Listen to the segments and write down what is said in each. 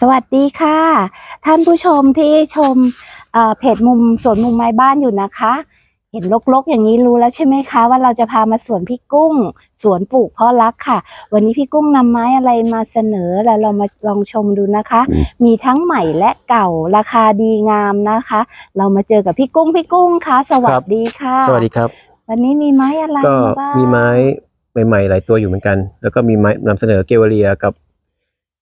สวัสดีค่ะ ท่านผู้ชมที่ชมเอ่อเพจมุมสวนมุมไม้บ้านอยู่นะคะ เห็นลกๆ อย่างนี้รู้แล้วใช่ไหมคะว่าเราจะพามาสวนพี่กุ้ง สวนปลูกเพราะรักค่ะ วันนี้พี่กุ้งนำไม้อะไรมาเสนอแล้วเรามาลองชมดูนะคะอืมมีทั้งใหม่และเก่าราคาดีงามนะคะ เรามาเจอกับพี่กุ้งพี่กุ้งค่ะสวัสดีค่ะ สวัสดีครับ วันนี้มีไม้อะไรก็มาบ้างมีไม้ใหม่ๆหลายตัวอยู่เหมือนกัน แล้วก็มีไม้นำเสนอเกวเลียกับ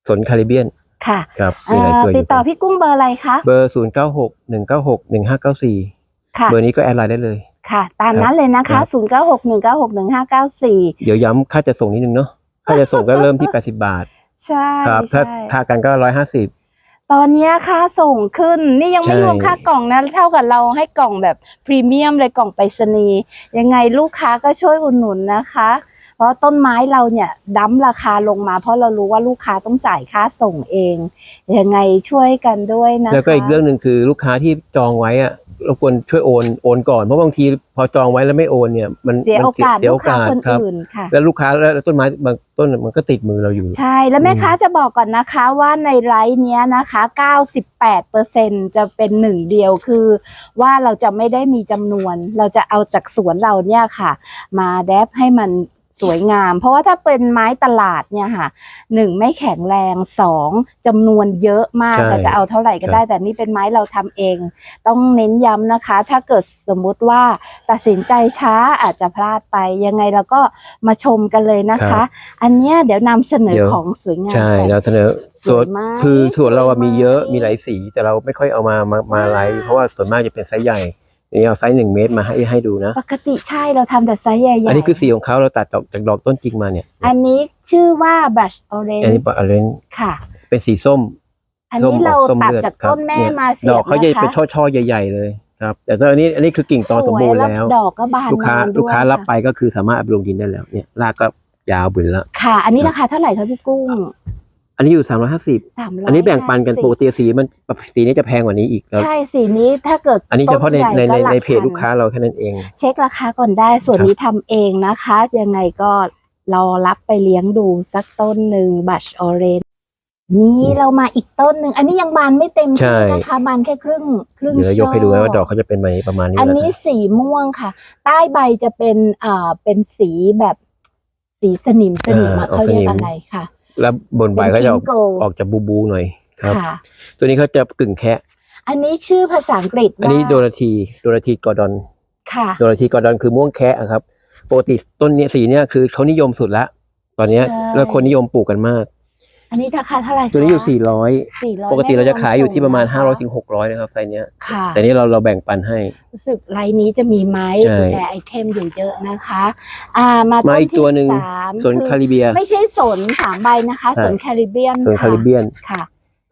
สนคาริเบียน ค่ะครับเอ่มีหลายอตัวอติดยู่ต่อพี่กุ้งเบอร์อะไรคะ เบอร์ศูนย์เก้าหกหนึ่งเก้าหกหนึ่งห้าเก้าสี่ค่ะ เบอร์นี้ก็แอดไลน์ได้เลย ค่ะ ตามนั้นเลยนะครัคะบ0 9 6 1 9 6 1 5 9 4เดี๋ยวย้ำค่าจะส่งนิดนึงเนาะ ค่าจะส่งก็เริ่มที่แปดสิบาท ใช่ครับ ถ้าใช่ค่ากันก็ร้อยห้าสิบ ตอนเนี้ยค่าส่งขึ้น นี่ยังไม่ใช่ รวมค่ากล่องนะ เท่ากับเราให้กล่องแบบพรีเมียมเลยกล่องไปรษณีย์ยังไงลูกค้าก็ช่วยอุดหนุนนะคะ เพราะต้นไม้เราเนี่ยดั้มราคาลงมา เพราะเรารู้ว่าลูกค้าต้องจ่ายค่าส่งเองยังไงช่วยกันด้วยนะคะแล้วก็อีกเรื่องหนึ่งคือลูกค้าที่จองไว้อะรบกวนช่วยโอนโอนก่อนเพราะบางทีพอจองไว้แล้วไม่โอนเนี่ยมันเสียมันโอกาสเสียลูโอกค้ากาสคนครับอื่นค่ะแล้วลูกค้าแล้วต้นไม้บางต้นมันก็ติดมือเราอยู่ ใช่แล้วแม่ค้าจะบอกก่อนนะคะว่าในไลฟ์เนี้ยนะคะ 98%จะเป็นหนึ่งเดียวคือว่าเราจะไม่ได้มีจำนวน เราจะเอาจากสวนเราเนี่ยค่ะ มาแดบให้มัน สวยงาม เพราะว่าถ้าเป็นไม้ตลาดเนี่ยค่ะหนึ่งไม่แข็งแรงสองจำนวนเยอะมากใช่แต่จะเอาเท่าไหร่ก็ได้ แต่นี่เป็นไม้เราทำเอง ต้องเน้นย้ำนะคะ ถ้าเกิดสมมุติว่าตัดสินใจช้าอาจจะพลาดไปยังไงเราก็มาชมกันเลยนะคะอันเนี้ยเดี๋ยวนำเสนอเดี๋ยว ของสวยงามใช่ก่อน เราเสนอสส่ววนยไหมคือส่วนเราอะสวยไหมมีเยอะมีหลายสีแต่เราไม่ค่อยเอามามามาไลฟ์เพราะว่าส่วนมากจะเป็นไซส์ใหญ่ นี่เอาไซส์หนึ่งเมตรมาให้ให้ดูนะ ปกติใช่เราทำแต่ไซส์ใหญ่ๆอันนี้คือสีของเขาเราตัดจากจากดอกต้นจริงมาเนี่ยอันนี้ชื่อว่า brush orange อันนี้ปะอะไรค่ะ เป็นสีส้ม อันส้มนี้เราออกส้มตัดเลือดจากครับต้นแม่เนี่ย มาเสียบดอกเขาจะนะคะเป็นช่อๆใหญ่ ๆ เลยครับ แต่ตอนนี้อันนี้คือกิ่งตอนสมบูรณ์สวยแล้ว ดอกก็บานลูกค้านนด้วยลูกค้ารับะไปก็คือสามารถเอาไปลงดินได้แล้วเนี่ยรากก็ยาวบึนแล้ว ค่ะ อันนี้ราคาเท่าไหร่คะพี่กุ้ง อันนี้อยู่สามร้อยห้าสิบสามร้อยอันนี้แบ่งปันกันปกติสีมันสีนี้จะแพงกว่านี้อีกครับใช่สีนี้ถ้าเกิดอันนี้เฉพาะในต้ในญ่ในก็หในกเพจพัน ลูกค้าเราแค่นั้นเอง เช็คราคาก่อนได้ส่วนครับนี้ทำเองนะคะ ยังไงก็รอรับไปเลี้ยงดูสักต้นหนึ่งบัชออเรนนี่เรามาอีกต้นหนึ่ง อันนี้ยังบานไม่เต็มที่นะคะ บานแค่ครึ่งครึ่งเดี๋ยวยกให้ดูช่อว่าดอกเขาจะเป็นแบบนี้ประมาณนี้อันแหละนี้สีม่วงค่ะ ใต้ใบจะเป็นอ่าเป็นสีแบบสีสนิมสนิมอะเขาเรียกอะไรค่ะ แล้วบนใบก็จะออกเป็น pink gold ออกจากบูบูหน่อยครับ ค่ะ ตัวนี้เขาจะกึ่งแคะอันนี้ชื่อภาษาอังกฤษอันนี้ว่าโดนาทีโดนาทีกอร์ดอน ค่ะโดนาทีกอร์ดอนคือม่วงแคะอะครับปกติต้นเนี้ยสีเนี้ยคือเขานิยมสุดละ ตอนเนี้ยใช่ แล้วคนนิยมปลูกกันมากอั นนี้ราคาเท่าไหร่คะตัวนี้อยู่สี่ร้อย400ปกติเราจะขายอยู่ที่ประมาณไห้าร้อยถึงหกร้อยนะครับไซส์เนี้ยค่ะแต่นี้เราเราแบ่งปันให้รู้สึกไลน์นี้จะมีไม้ใช่และไอเทมอยู่เยอะนะคะ อ่ามามาต้นอีกที่ตัวหนึ่งสามสนคือคาริเบีย ไม่ใช่สนสามใบนะคะใช่สนแคริเบียนสนคาริเบียนค่ะ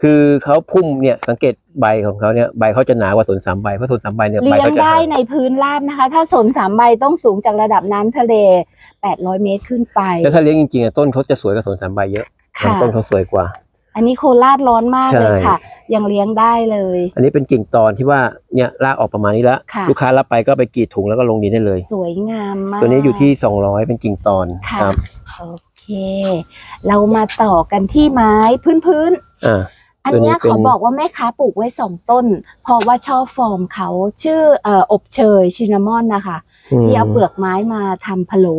คือเขาพุ่มเนี่ยสังเกตใบของเขาเนี่ยใบเขาจะหนากว่าสนสามใบเพราะสนสามใบเนี่ยใบเลี้ยงเขาจะได้ห่างในพื้นราบนะคะ ถ้าสนสามใบต้องสูงจากระดับน้ำทะเล800 เมตรขึ้นไปแล้วถ้าเลี้ยงจริงๆอะต้นเขาจะสวยกว่าสนสามใบเยอะ ค่ะต้นเขาสวยกว่า อันนี้โคราชร้อนมากใช่เลยค่ะ ยังเลี้ยงได้เลย อันนี้เป็นกิ่งตอนที่ว่าเนี่ยรากออกประมาณนี้แล้ว ค่ะ ลูกค้ารับไปก็ไปกรีดถุงแล้วก็ลงดินได้เลย สวยงามมาก ตัวนี้อยู่ที่ 200 เป็นกิ่งตอนค่ะ ครับโอเค เรามาต่อกันที่ไม้พื้นๆ อ่า อันเนี้ยตัวนี้เป็นเขาบอกว่าแม่ค้าปลูกไว้สองต้น เพราะว่าชอบฟอร์มเขาชื่อเอ่ออบเชยชินนามอนนะคะมที่เอาเปลือกไม้มาทำพะโล้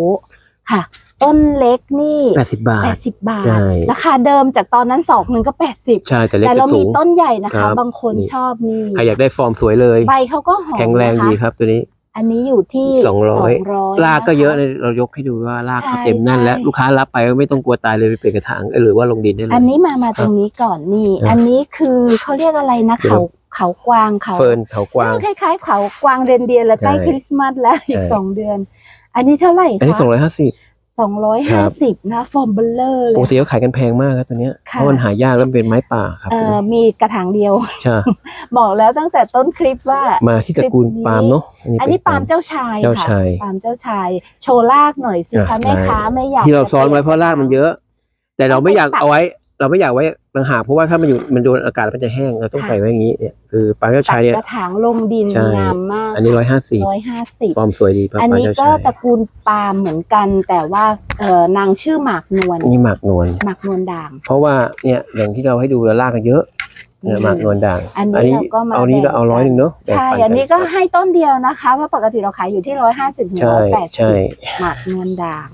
ค่ะ ต้นเล็กนี่แปดสิบบาท80บาทใช่ราคาเดิมจากตอนนั้นสองหนึ่งก็80ใช่แต่เล็กแต่จะเราสูมีงต้นใหญ่นะครัคะบบางคนนี่ชอบนี่ใครอยากได้ฟอร์มสวยเลยใบเขาก็หอมแข็งแรงนะคะดีครับตัวนี้ อันนี้อยู่ที่สองร้อย200รากก็เยอะนคเลยเรายกให้ดูว่ารากเขาใช่เต็มนั่นแล้วใช่ลูกค้ารับไปก็ไม่ต้องกลัวตายเลยไปเปลี่ยนกระถางเอ้ยหรือว่าลงดินได้เลยอันนี้มามาตรงนี้ก่อนนี่ครับอันนี้คือเขาเรียกอะไรนะเดี๋ยวเขาเขากวางเขาเฟิร์นเขากวางคล้ายๆเขากวางเรนเดียร์แล้วใกล้ใช่คริสต์มาสแล้วอีกใช่สองเดือน อันนี้เท่าไหร่อันนี้คะสองร้อยห้าสิบ สองร้อยห้าสิบนะฟอร์มเบลเลอร์เลปกยติเขาขายกันแพงมากครับตัวเนี้ยค่ะเพราะมันหายากแล้วมันเป็นไม้ป่าครับเอ่อมีกระถางเดียวใช่บอกแล้วตั้งแต่ต้นคลิปว่ามาที่ตระกูลคลิปนี้ปาล์มเนาะอันนี้ปาล์มเจ้าชายเจ้าค่ะชายปาล์มเจ้าชาย โชว์รากหน่อยสิอะคะแม่ค้าไม่อยากที่เราซ้อนไว้จะเพราะรากมันเยอะ แต่เราไม่อยากตัดเอาไว้ เราไม่อยากไว้ต่างหากเพราะว่าถ้ามันอยู่มันโดนอากาศมันจะแห้งเราต้องค่ะใส่ไว้อย่างนี้เนี่ยคือปลาเจ้าตัชายดเนี่ยกระถางลงดินใช่งามมากอันนี้ร้อยห้าสิบร้อยห้าสิบฟอร์มสวยดีปลาอันปลานี้เจ้าก็ชายตระกูลปาล์มเหมือนกัน แต่ว่าเอ่อนางชื่อหมากนวลนี่หมากนวลหมากนวลด่าง เพราะว่าเนี่ยอย่างที่เราให้ดูแล้วลากกันเยอะ เนี่ยอืมหมากนวลด่างอันนี้เราก็มาเอานี้เราเอาแบ่งกันร้อยหนึ่งเนาะแบ่งใช่ปัอันนี้ก็ให้ต้นเดียวนะคะเพราะปกติเราขายอยู่ที่ร้อยห้าสิบถึงใช่ร้อยแปดใช่สิบหมากนวลด่าง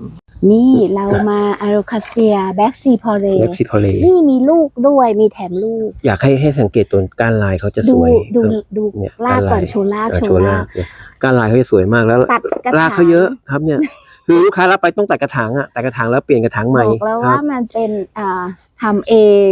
นี่เรามาอาโรคาเซียแบ็กซีพอเรเล็กซิโทเลนี่มีลูกด้วยมีแถมลูก อยากให้ให้สังเกตตัวก้านลายเขาจะสดูวยดูครับดูเนี่ยลากก่อนลายโชว์ลากอ่าโชโชว์ว์ลาลากกเนี่ยก้านลายเขาจะสวยมากแล้วตัดกระถางลากเขาเยอะครับเนี่ยคือลูกค้ารับไปต้องตัดกระถางอะตัดกระถางแล้วเปลี่ยนกระถางใหม่บอกแล้วคว่ารับมันเป็นอ่าทำเอง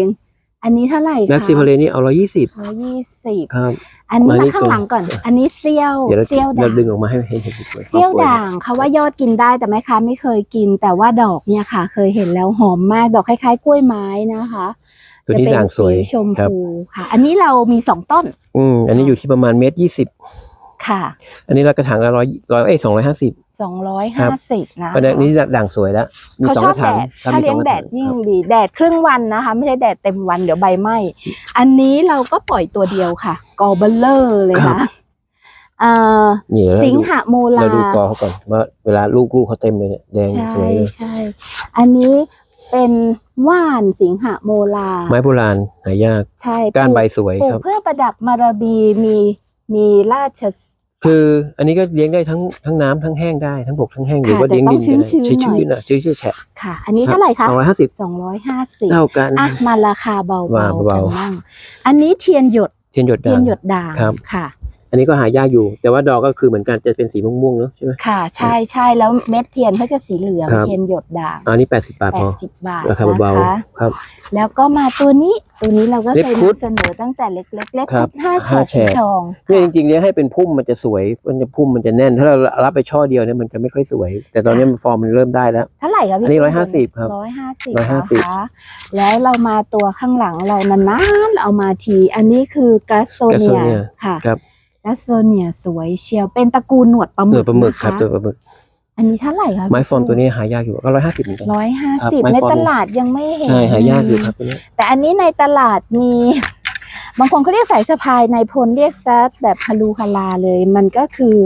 อันนี้เท่าไหร่คะแม็กซิโทเลนี่เอาร้อยยี่สิบร้อยยี่สิบครับ อันนี้มานี่มาข้างหลังก่อน อันนี้เซี่ยวเดี๋ยวเราเซี่ยวเราด่างดึงออกมาให้เห็นเห็นสวยเซี่ยวสวยด่างเขาว่ายอดกินได้แต่แม่ค้าไม่เคยกิน แต่ว่าดอกเนี่ยค่ะ เคยเห็นแล้วหอมมากดอกคล้ายๆ กล้วยไม้นะคะ ตัวนี้จะเป็นด่างสวยสีชมครับพูค่ะ อันนี้เรามีสองต้น อืมอันนี้อยู่ที่ประมาณเมตรยี่สิบค่ะ อันนี้เรากระถางละร้อยร้อยเอ้สองร้อยห้าสิบ สองร้อยห้าสิบนะคะอันนี้ด่างสวยแล้วมีเขาสองชอกบระถาแดงดครับถ้ามีสเลี้อยงงกระแดถางดยิ่งดี แดดครึ่งวันนะคะ ไม่ใช่แดดเต็มวันเดี๋ยวใบไหม้อันนี้เราก็ปล่อยตัวเดียวค่ะ กอเบลเลอร์เลยนะเอ่อนี่เราสิงดูหโมลาเราดูกอเขาก่อนว่าเวลาลูกลูกเขาเต็มเลยเนี่ยแดงใช่สวยเลยใช่อันนี้เป็นว่านสิงหโมลา ไม้โบราณหายากใช่ก้านใบปลูสวยปลูคกรับเพื่อประดับมาราบีมีมีราช คืออันนี้ก็เลี้ยงได้ทั้งทั้งน้ำทั้งแห้งได้ทั้งบกทั้งแห้งหรือว่าแต่เลี้ยงต้ดิองนก็ได้ชื้นๆหน่อยชื้นๆนะชื้นๆแฉะค่ะ อันนี้เท่าไหร่คะสองร้อยห้าสิบสองร้อยห้าสิบเท่ากัน อะมาราคาเบาๆว่ากันเบา บ้างอันนี้เทียนหยด เทียนหยดเทีด่ายนงหยดด่างครับ ค่ะ อันนี้ก็หายากอยู่ แต่ว่าดอกก็คือเหมือนกันจะเป็นสีม่วงๆเนอะใช่ไหมค่ะใช่ใช่แล้วเม็ดเทียนเขาจะสีเหลืองครับเทียนหยดด่างอันนี้แปดสิบบาทแปพอดสิบบาทราคาเบานะคะๆครับ แล้วก็มาตัวนี้ตัวนี้เราก็เล็บเคยคุดนำเสนอตั้งแต่เล็กๆเล็กครัคุบดห้าแฉห้ากแฉสีกทองเนี่ยจริงๆเลี้ยงให้เป็นพุ่มมันจะสวยมันจะพุ่มมันจะแน่น ถ้าเรารับไปช่อเดียวเนี่ยมันจะไม่ค่อยสวย แต่ตอนนี้มันฟอร์มมันเริ่มได้แล้วเท่าไหร่ครับพี่อันนี้ตุ้ม150ครับร้อยห้าสิบ150นะคะแล้วเรามาตัวข้างหลังเรานานๆเอามาที อันนี้คือกราโซเนีย Grassonia ค่ะครับ กราโซเนียสวยเชียว เป็นตระกูลหนวดปลาหหมึน่วยกปลาหมึกนะครับคะตัวปลาหมึก อันนี้เท่าไหร่ครับไม้ฟอร์มตัวนี้หายากอยู่ก็ร้อยห้าสิบเหมือนกัน ร้อยห้าครับสิบไม้ในฟอร์มตลาดยังไม่เห็น ใช่หายากอยู่ครับตัวนี้แต่อันนี้ในตลาดมี บางคนเขาเรียกสายสะพายในพลเรียกซัดแบบฮาลูฮาลาเลย มันก็คือ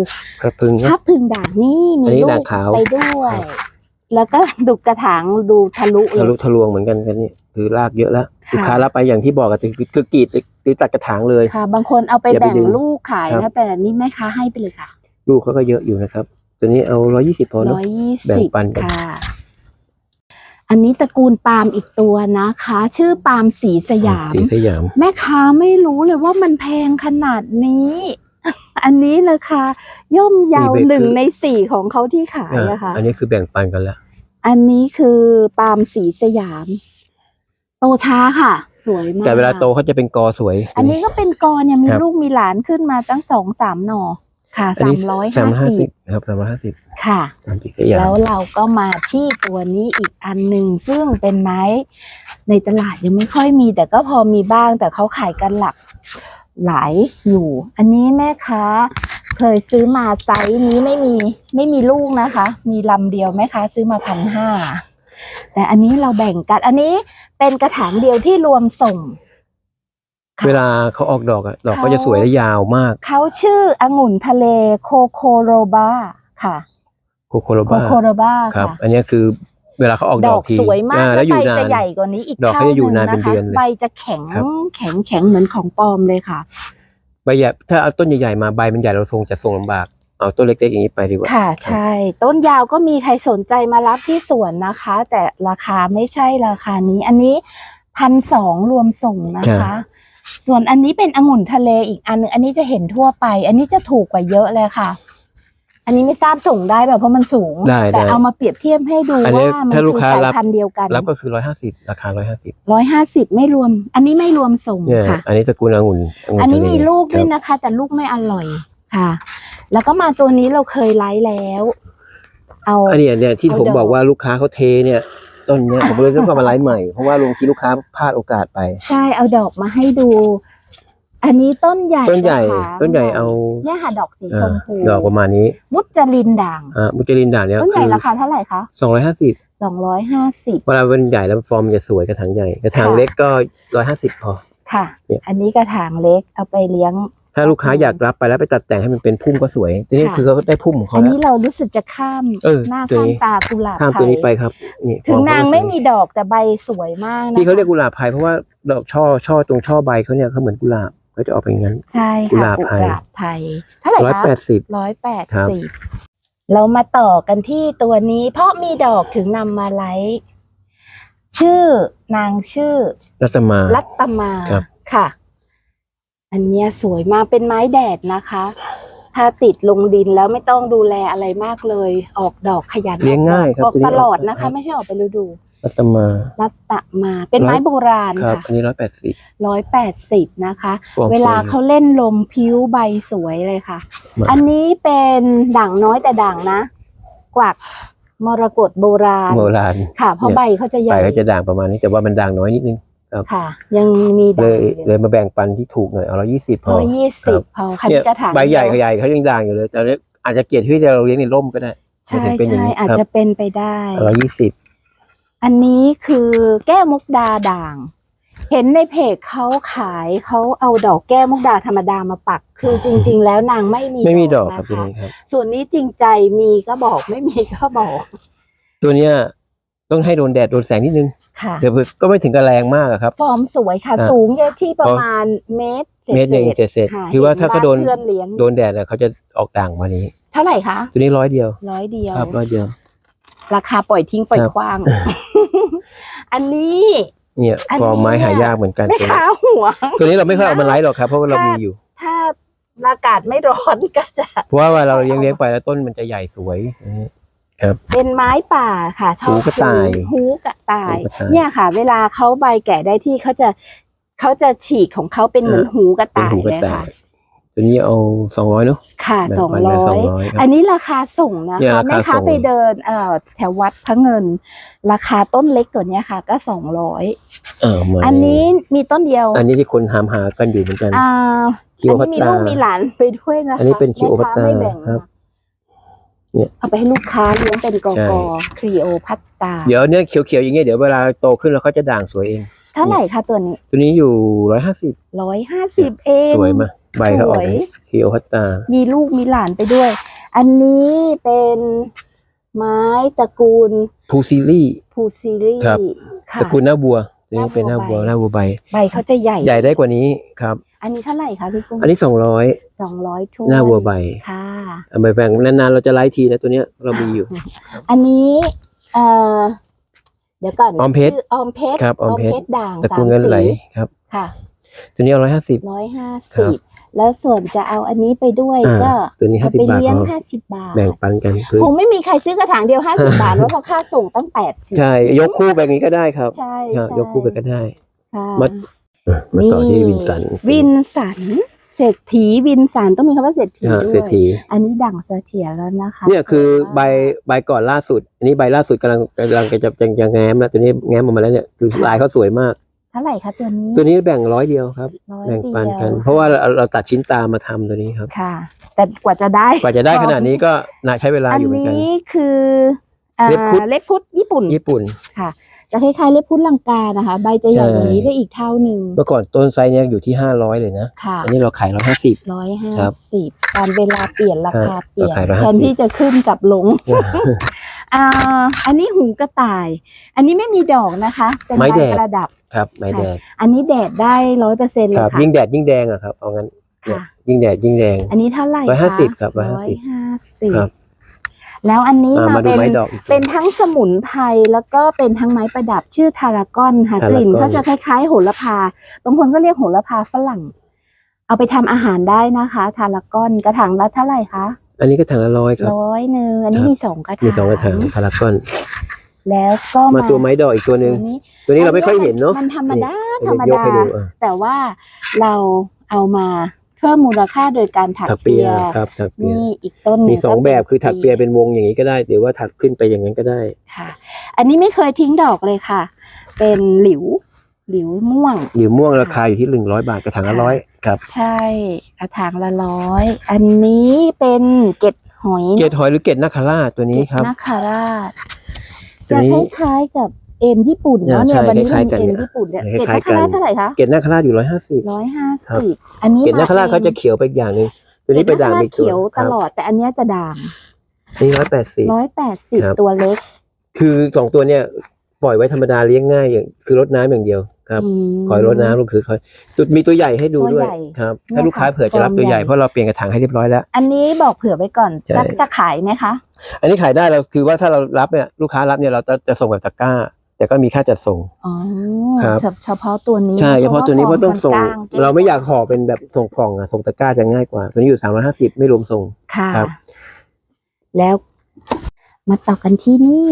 กระพึงพับพึงด่างนี่มีอันนี้ลูด่ากงขาว ไปด้วยครับ แล้วก็ดุกกระถางดูทะลุเลทะลุย ทะลวงเหมือนกันกันนี่คือรากเยอะแล้วค่ะ ลูกค้ารับไปอย่างที่บอกอะคือกคือกรีดหรือตัดกระถางเลย ค่ะ บางคนเอาไปอย่าไปแบ่งดึงลูกขายครันะ บ แต่นี่แม่ค้าให้ไปเลยค่ะลูกเขาก็เยอะอยู่นะครับตัวนี้เอาร้อยยี่สิบพอเนอะร้อยยี่แบ่สิงบปันกัน ค่ะ อันนี้ตระกูลปาล์มอีกตัวนะคะ ชื่อปาล์มสีสยาม สีสยาม แม่ค้าไม่รู้เลยว่ามันแพงขนาดนี้ อันนี้ราคาย่อมเยาวนี่เบรกหนึ่งคือในสี่ของเขาที่ขายอ่าอะค่ะ อันนี้คือแบ่งปันกันแล้ว อันนี้คือปาล์มสีสยาม โตช้าค่ะ สวยมาก แต่เวลาโตเขาจะเป็นกอสวย อันนี้ก็เป็นกอเนี่ยมีครับลูกมีหลานขึ้นมาตั้งสองสามหน่อค่ะอันสานี้มร้อยสามห้าห้าสิสิบบครับสามร้อยห้าสิบค่ะตามปีกยาแล้วเราก็มาที่ตัวนี้อีกอันหนึ่งซึ่งเป็นไม้ในตลาดยังไม่ค่อยมีแต่ก็พอมีบ้างแต่เขาขายกันหลัก หลายอยู่ อันนี้แม่ค้าเคยซื้อมาไซส์นี้ไม่มีไม่มีลูกนะคะ มีลำเดียวแม่ค้าซื้อมาพันห้าแต่อันนี้เราแบ่งกัน อันนี้เป็นกระถางเดียวที่รวมส่งค่ะเวลาเขาออกดอกอะดอกเขาก็จะสวยและยาวมาก เขาชื่อองุ่นทะเลโคโคโรบาค่ะ โคโคโรโคบ้าโคโรบาครับค่ะอันนี้คือ เวลาเขาออกดดออกกทีสวยมากอ่าแล้แล้ววอยู่ใบนานจะใหญ่กว่านี้อีกดอกเขาเท่าจะอยู่หนานเป็นนะคะเดือนเลยใบจะแข็งครับแข็งแข็งเหมือนของปลอมเลยค่ะ ใบใหญ่ถ้าเอาต้นใหญ่ๆมาใบมันใหญ่เราทรงจะทรงลำบากเอาต้นเล็กๆอย่างนี้ไปดีกว่าค่ะใช่ ต้นยาวก็มีใครสนใจมารับที่สวนนะคะ แต่ราคาไม่ใช่ราคานี้ อันนี้พันสองรวมส่งนะคะ ส่วนอันนี้เป็นองุ่นทะเลอีกอันหนึงอันนี้จะเห็นทั่วไป อันนี้จะถูกกว่าเยอะเลยค่ะ อันนี้ไม่ทราบส่งได้แบบเพราะมันสูง ได้แต่ได้เอามาเปรียบเทียบให้ดูอันนี้ว่ามันถ้าคืลูกอค้าสายรับ พันธุ์เดียวกันรับก็คือร้อยห้าสิบราคาร้อยห้าสิบร้อยห้าสิบไม่รวม อันนี้ไม่รวมส่งเนี่ย ค่ะ อันนี้ตระกูลองุ่นงุ่อันนี้ทะเลมีลูกด้วยครับนะคะ แต่ลูกไม่อร่อยค่ะ แล้วก็มาตัวนี้เราเคยไลฟ์แล้ว เอา อันเนี้ยเนี่ยที่เอาผมดอก บอกว่าลูกค้าเขาเทเนี่ยต้นเนี้ยผมเลยต้องมาไลฟ์ใหม่เพราะว่าลงที่ลูกค้าพลาดโอกาสไป ใช่เอาดอกมาให้ดู อันนี้ต้นใหญ่ต้นใหญ่ นะคะต้นใหญ่เอาเนี่ยค่ะดอกสีชมพูอ่าดอกประมาณนี้มุจลินด่าง อ่ามุจลินด่างเนี่ยต้นใหญ่คือราคาเท่าไหร่คะสองร้อยห้าสิบสองร้อยห้าสิบเวลาเป็นใหญ่แล้วฟอร์มมันจะสวยกระถางใหญ่กระถางค่ะเล็กก็ร้อยห้าสิบพอ ค่ะ เนี่ย อันนี้กระถางเล็กเอาไปเลี้ยง ถ้าลูกค้าอยากรับไปแล้วไปตัดแต่งให้มันเป็นพุ่มก็สวยทีนี้ค่ะ คือเขาได้พุ่มของเขาอันแล้ว นี้เรารู้สึกจะข้ามเออหน้าตัวข้ามนี้ ตากุหลาบข้ามตัวนี้ไปไทยครับนี่ถึงฟอร์นางก็สวยไม่มีดอกแต่ใบสวยมากนะคะที่เขาเรียกกุหลาบไทยเพราะว่าดอกช่อช่อตรงช่อใบเขาเนี่ยเขาเหมือนกุหลาบ เขาจะออกเป็นอย่างนั้น ใช่กุหค่ะลาบกุไทย หลาบไทยเท่าไหร่ร้อยคะแปดสิบ ร้อยแปดครับ สิบเรามาต่อกันที่ตัวนี้เพราะมีดอกถึงนำมาไลฟ์ชื่อนางชื่อ รัตมา รัตมาครับ ค่ะ อันเนี้ยสวยมากเป็นไม้แดดนะคะ ถ้าติดลงดินแล้วไม่ต้องดูแลอะไรมากเลย ออกดอกขยันเลี้ยงง่ายครับออกตัวนี้ตลอดนะครัคะบไม่ใช่ออกเป็นฤดู รัตมา รัตมา เป็นไม้ร้อยโบราณครับค่ะอันนี้ร้อยแปดสิบ ร้อยแปดสิบนะคะฟอร์มเวลาสยเขาเล่นลมพิ้วใบสวยเลยค่ะมาอันนี้เป็นด่างน้อยแต่ด่างนะ กวักมรกตโบราณ โบราณ ค่ะ เพราะเนี่ย ใบเขาจะใหใบญ่ก็จะด่างประมาณนี้แต่ว่ามันด่างน้อยนิดนึง ค่ะ ยังมีเลด่างยอยู่เลยมาแบ่งปันที่ถูกหน่อยเอาร้อยยี่สิบพอร้อยยี่ครัสิบบ พอคันเนี่ยกระถางใบใหญ่เดียวใหญ่เขายังด่างอยู่เลยแต่เนี้ยอาจจะเกลียดที่เราเลี้ยงในร่มก็ได้ ใช่มันจะเป็นอย่างใช่นี้อาจครับ จะเป็นไปได้ ร้อยยี่สิบ อันนี้คือแก้วมุกดาด่าง เห็นในเพจเขาขายเขาเอาดอกแก้วมุกดาธรรมดามาปัก คือจริง ๆ แล้วนางไม่มีไม่มีดอกครับนะตัวคะนี้ครับ ส่วนนี้จริงใจมีก็บอกไม่มีก็บอก ตัวเนี้ยต้องให้โดนแดดโดนแสงนิดนึงค่ะเดี๋ยวก็ไม่ถึงกับแรงมากอะครับ ฟอร์มสวยค่ะอะสูงเยอะที่ประมาณเมตรเมตรหนึ่งศษเจ็ดเศษะคือว่าถ้าเขาโดนเห็บ้เพื่อนเลี้ยงโดนแดดอะเขาจะออกด่างมานี้ เท่าไหร่คะ ตัวนี้ร้อยเดียว ร้อยเดียวครับร้อยเดียว ราคาปล่อยทิ้งปล่อยครับคว้าง อันนี้ เนี่ยอันฟอร์มไม้นี้หายากเหมือนกันไม่ตัวนี้ค้าหัวตัวนี้เราไม่ค่อยเอามาไลฟ์หรอกครับ เพราะว่าเราถ้ามีมีอยู่ ถ้าอากาศไม่ร้อนก็จะ เพราะว่าเวลาเราเลี้ยงเลี้ยงไปแล้วต้นมันจะใหญ่สวยอย่างนี้เป็นไม้ป่าค่ะ ชอบหูกระต่ายชื่อหูกระต่ายหูกระต่าย เนี่ยค่ะ เวลาเขาใบแก่ได้ที่เขาจะเขาจะฉีกของเขาเป็นเหมือนเออหูกระเป็นต่ายหูกระเลยต่าค่ะย ตัวนี้เอาสองร้อยเนาะค่ะแบ่งสองปันร้ไปอย200ครับอันนี้ราคาส่งนะเนี่ยคะราคาแม่ค้าส่งไปเดินเอ่อแถววัดพระเงิน ราคาต้นเล็กกว่านี้ค่ะ ก็สองร้อยเออมาอันนี้มีต้นเดียว อันนี้ที่คนถามหากันอยู่เหมือนกันอ่าคิอัโอนพัตนี้มีตาลูกมีหลานไปด้วยนะคะอันนี้เป็นคิโอพัตตาแม่ค้ไม่แบ่งครับนะเนี่ยเอาไปให้ลูกค้าเลี้ยงเป็นกอใช่กอครีโอพัตตา เดี๋ยวเนี่ยเขียวๆอย่างเงี้ยเดี๋ยวเวลาโตขึ้นแล้วเขาจะด่างสวยเอง เท่าไหร่คะตัวนี้ ตัวนี้อยู่ร้อยห้าสิบร้อยห้าสิบเองสวยมาก ใบเขาออกสวยคิโอพัตตา มีลูกมีหลานไปด้วย อันนี้เป็นไม้ตระกูลทูซีรีส์พูซีรีครับค่ะ ตระกูลหน้าบัวตัวนี้เป็นหหน้าน้าบับัววหน้าบัวใบ ใบเขาจะใหญ่ ใหญ่ได้กว่านี้ครับ อันนี้เท่าไหร่คะพี่กุ้งอันนี้สองร้อยสองร้อยทุหน้าบัวใบค่ะ เอาไปแบ่งนานๆเราจะไลฟ์ทีนะตัวเนี้ยเรามีอยู่ อันนี้เอ่อเดี๋ยวก่อนออมเพชรชื่อออมเพชรครับออมเพชร ด่างตระสากูลมเงินไหลสีครับ ค่ะตัวนี้ร้อยห้าสิบ ร้อยห้าครัสิบบ แล้วส่วนจะเอาอันนี้ไปด้วยอ่าก็ตัวนี้เอา50ไปบาทเลี้ยงพอห้าสิบบาทแบ่งปันกันคือคงไม่มีใครซื้อกระถางเดียวห้าสิบบาทเพราะเพราะค่าส่งตั้งแปดสิบใช่ยกคู่แบบนี้ก็ได้ครับใช่ครับ ใช่ยกคู่ไปก็ได้ ค่ะมาอะมาต่อที่ วินสันวินสันเศรษฐีวินสันต้องมีคำว่าเศรษฐีอ่าด้เศรษวยฐี อันนี้ดั่งเสถียรแล้วนะคะเนี่ยคือสวยมากใบใบก่อนล่าสุด อันนี้ใบล่าสุดกำลังกำลังจะจะจะแง้มแล้วตัวนี้แง้มออกมาแล้วเนี่ยคือลายเขาสวยมาก เท่าไหร่คะตัวนี้ ตัวนี้แบ่งร้อยเดียวครับ ร้อยแบ่งเดียวปันกันเพราะว่าเราเราตัดชิ้นตามาทำตัวนี้ครับ ค่ะ แต่กว่าจะได้กว่าจะได้ขนาดนี้ก็น่าใช้เวลาอันอยู่เหมือนกัน นี้คืออ่าเล็บพุด เล็บพุดญี่ปุ่น ญี่ปุ่นค่ะจะคล้ายๆเล็บพุดลังกานะคะ ใบจะใหญ่กว่านี้ใช่ ได้อีกเท่าหนึ่งเมื่อก่อนต้นไซส์เนี้ยอยู่ที่ห้าร้อยเลยนะ ค่ะ อันนี้เราขายร้อยห้าสิบ ร้อยห้าครับสิบตามเวลาเปลี่ยนราคาเปลี่ยนเราขาย150 แทนที่จะขึ้นกับลง อ่า อันนี้หูกระต่าย อันนี้ไม่มีดอกนะคะ เป็นไม้ใบแดด ประดับ ครับไม้แดงอันนี้แดดได้ร้อยเปอร์เซ็นต์เลคยรับ ค่ะยิ่งแดดยิ่งแดงอะครับเอางั้นเนี่ยค่ะ ยิ่งแดดยิ่งแดง อันนี้เท่าไหร่คะร้อยห้าสิบครับร้ร้ออยยห้าห้าสิสิบบครับ แล้วอันนี้อ่ามามาดูเป็น ไม้ดอกอีกเป็นทั้งสมุนไพรแล้วก็เป็นทั้งไม้ประดับชื่อทารากอนค่ะ ทารากอน กลิ่นเขาจะคล้ายๆ โหระพา บางคนก็เรียกโหระพาฝรั่ง เอาไปทำอาหารได้นะคะ ทารากอนกระถางละเท่าไหร่คะอันนี้ก็ถังละร้อยครับ ร้อยหนึ่งอันนี้ครับ มีสองกระถางมีสองกระถางพารากอน แล้วก็มามาตัวไม้ดอกอีกตัวหนึ่งตัวนี้ตัวนี้เราไม่ค่อยเห็นเนาะมันธรรมดานี่ธรรมยกดาให้ดูอะแต่ว่าเราเอามาเพิ่มมูลค่าโดยการถักถักเปีเปียยครับถักเปียนี่อีกต้นหนึ่มีสองก็แบบคือถักเปียเป็นวงอย่างนี้ก็ได้หรือว่าถักขึ้นไปอย่างนั้นก็ได้ค่ะ อันนี้ไม่เคยทิ้งดอกเลยค่ะ เป็นหลิวหลิวม่วงหรือม่วงราคาอยู่ที่หนึ่งร้อยบาทกระถางละร้อยครับ ใช่กระถางละร้อยอันนี้เป็นเกล็ดหอยเกตหอยหรือเกตนาคาราชตัวนี้ครับนาคาราช จะคล้ายๆกับเอ็มญี่ปุ่นเนาะอ่าเนี่ยใช่วันนี้คเราล้ายมีๆกันเอ็มเนี่ยญี่ปุ่นเนี่ยคเกตล้ายนักๆกันราชเท่าไหร่คะเกตนาคราชอยู่ร้อยห้าสิบร้อยห้าครับสิบอันนี้เกตนาคราชมเขาจะเขียวไปอีกอย่างหนึ่งตัวเกนี้ตไปนาคด่างราชอีกตัวเขียวคตรับลอดแต่อันเนี้ยจะด่างนี่ร้อยแปดสิบร้อยแปดสิบครับตัวเล็ก คือสองตัวเนี่ยปล่อยไว้ธรรมดาเลี้ยงง่ายอย่างคือรดน้ำอย่างเดียว ครับมคอยรดน้ำก็คือคอยตัวมีตัวใหญ่ให้ดูตัวด้วยใหญ่ครับเนี่ยถ้าลูกค้าค่ะเผื่อจะรับฟอร์มตัวใหญ่ใหญ่ เพราะเราเปลี่ยนกระถางให้เรียบร้อยแล้ว อันนี้บอกเผื่อไว้ก่อนใช่ แล้วจะขายไหมคะ อันนี้ขายได้เราคือว่าถ้าเรารับเนี่ยลูกค้ารับเนี่ยเราจะจะส่งแบบตะกร้า แต่ก็มีค่าจัดส่ง อ๋อครับ เฉพาะตัวนี้ใช่เฉพาะตัวนี้เพราะต้องส่งฟร์มมันกลเราไม่อยากห่อเป็นแบบส่งกล่องอะส่งตะกร้าจะง่ายกว่า ตัวนี้อยู่สามร้อยห้าสิบไม่รวมส่ง ค่ะ ครับ แล้วมาต่อกันที่นี่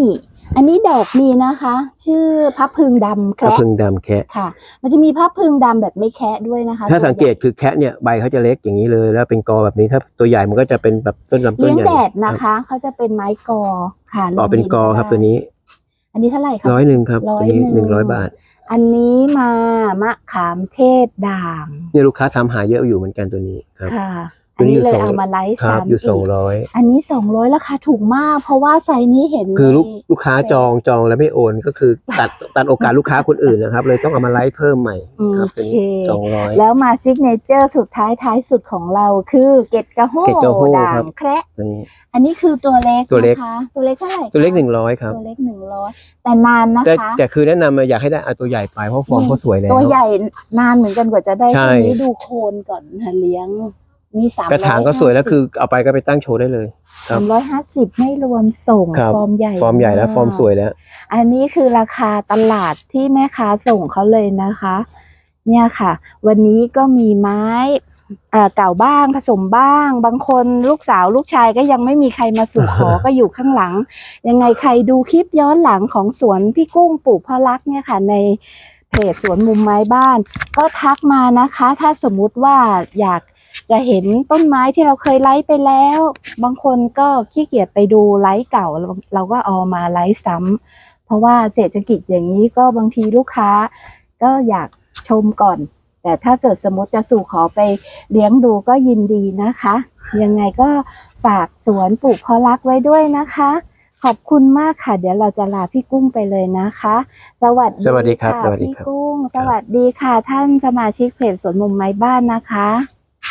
อันนี้ดอกมีนะคะ ชื่อพับพึงดำกระแคระพึงดำแคะค่ะ มันจะมีพับพึงดำแบบไม่แคะด้วยนะคะถ้าตัวสังเกตคือแคะเนี่ยใบเขาจะเล็กอย่างนี้เลย แล้วเป็นกอแบบนี้ถ้าตัวใหญ่มันก็จะเป็นแบบต้นลำต้นเลี้ยงใหญ่แดดนะคะ เขาจะเป็นไม้กอค่ะต่อเป็นกอครับตัวนี้อันนี้เท่าไหร่คะร้อยหนึ่งครับร้อยตัวนี้หนึ่ง หนึ่งร้อยบาท อันนี้มามะขามเทศด่างเนี่ยลูกค้าทำหาเยอะอยู่เหมือนกันตัวนี้ครับ ค่ะตั อัวนนี้นี้อยู่เลยสองเอามาไลฟ์ครับซ้ำอยู่อีสองกร้อยอันนี้สองร้อยราคาถูกมาก เพราะว่าไซส์นี้เห็นคือลูกใน ลูกค้าจองจองแล้วไม่โอนก็คือตัดตัดโอกาสลูกค้าคนอื่นนะครับ เลยต้องเอามาไลฟ์เพิ่มใหม่ครับตัวนี้โอเคสองร้อย แล้วมาซิกเนเจอร์สุดท้ายท้ายสุดของเราคือเกตกระโฮเกล็ดกระโห้ด่าครังบ แคระ ตัวนี้ อันนี้คือตัวเล็กตัวเล็ก นะคะตัวเล็กเท่าไหร่คะตัวเล็กหนึ่งร้อยครับตัวเล็กหนึ่งร้อยแต่นานนะแต่คะ แต่คือแนะนำมาอยากให้ได้เอาตัวใหญ่ไปเพราะฟอร์มเขาสวยแล้ว ตัวใหญ่นานเหมือนกันกว่าจะได้ใช่ ตัวนี้ดูโคนก่อนค่ะเลี้ยง มีสามกระถางก็สวยแล้วคือเอาไปก็ไปตั้งโชว์ได้เลยครัสาบมร้อยห้าสิบไม่รวมส่งครับฟอร์มใหญ่ ฟอร์มใหญ่แล้วากฟอร์มสวยแล้ว อันนี้คือราคาตลาดที่แม่ค้าส่งเขาเลยนะคะ เนี่ยค่ะ วันนี้ก็มีไม้เอ่อเก่าบ้างผสมบ้าง บางคนลูกสาวลูกชายก็ยังไม่มีใครมาสู่ขอก็อยู่ข้างหลัง ยังไงใครดูคลิปย้อนหลังของสวนพี่กุ้งปลูกพ่อรักเนี่ยค่ะ ในเพจสวนมุมไม้บ้าน ก็ทักมานะคะ ถ้าสมมุติว่าอยาก จะเห็นต้นไม้ที่เราเคยไลฟ์ไปแล้ว บางคนก็ขี้เกียจไปดูไลฟ์เก่า เราเราก็เอามาไลฟ์ซ้ำเพราะว่าเศรษฐกิจอย่างนี้ก็บางทีลูกค้า ก็อยากชมก่อน แต่ถ้าเกิดสมมติจะสู่ขอไปเลี้ยงดูก็ยินดีนะคะ ยังไงก็ฝากสวนปลูกพอรักไว้ด้วยนะคะ ขอบคุณมากค่ะ เดี๋ยวเราจะลาพี่กุ้งไปเลยนะคะ สวัสดีสวัสดีครับค่ะสวัสดีพี่ครับกุ้ง สวัสดีค่ะ ท่านสมาชิกเพจสวนมุมไม้บ้านนะคะ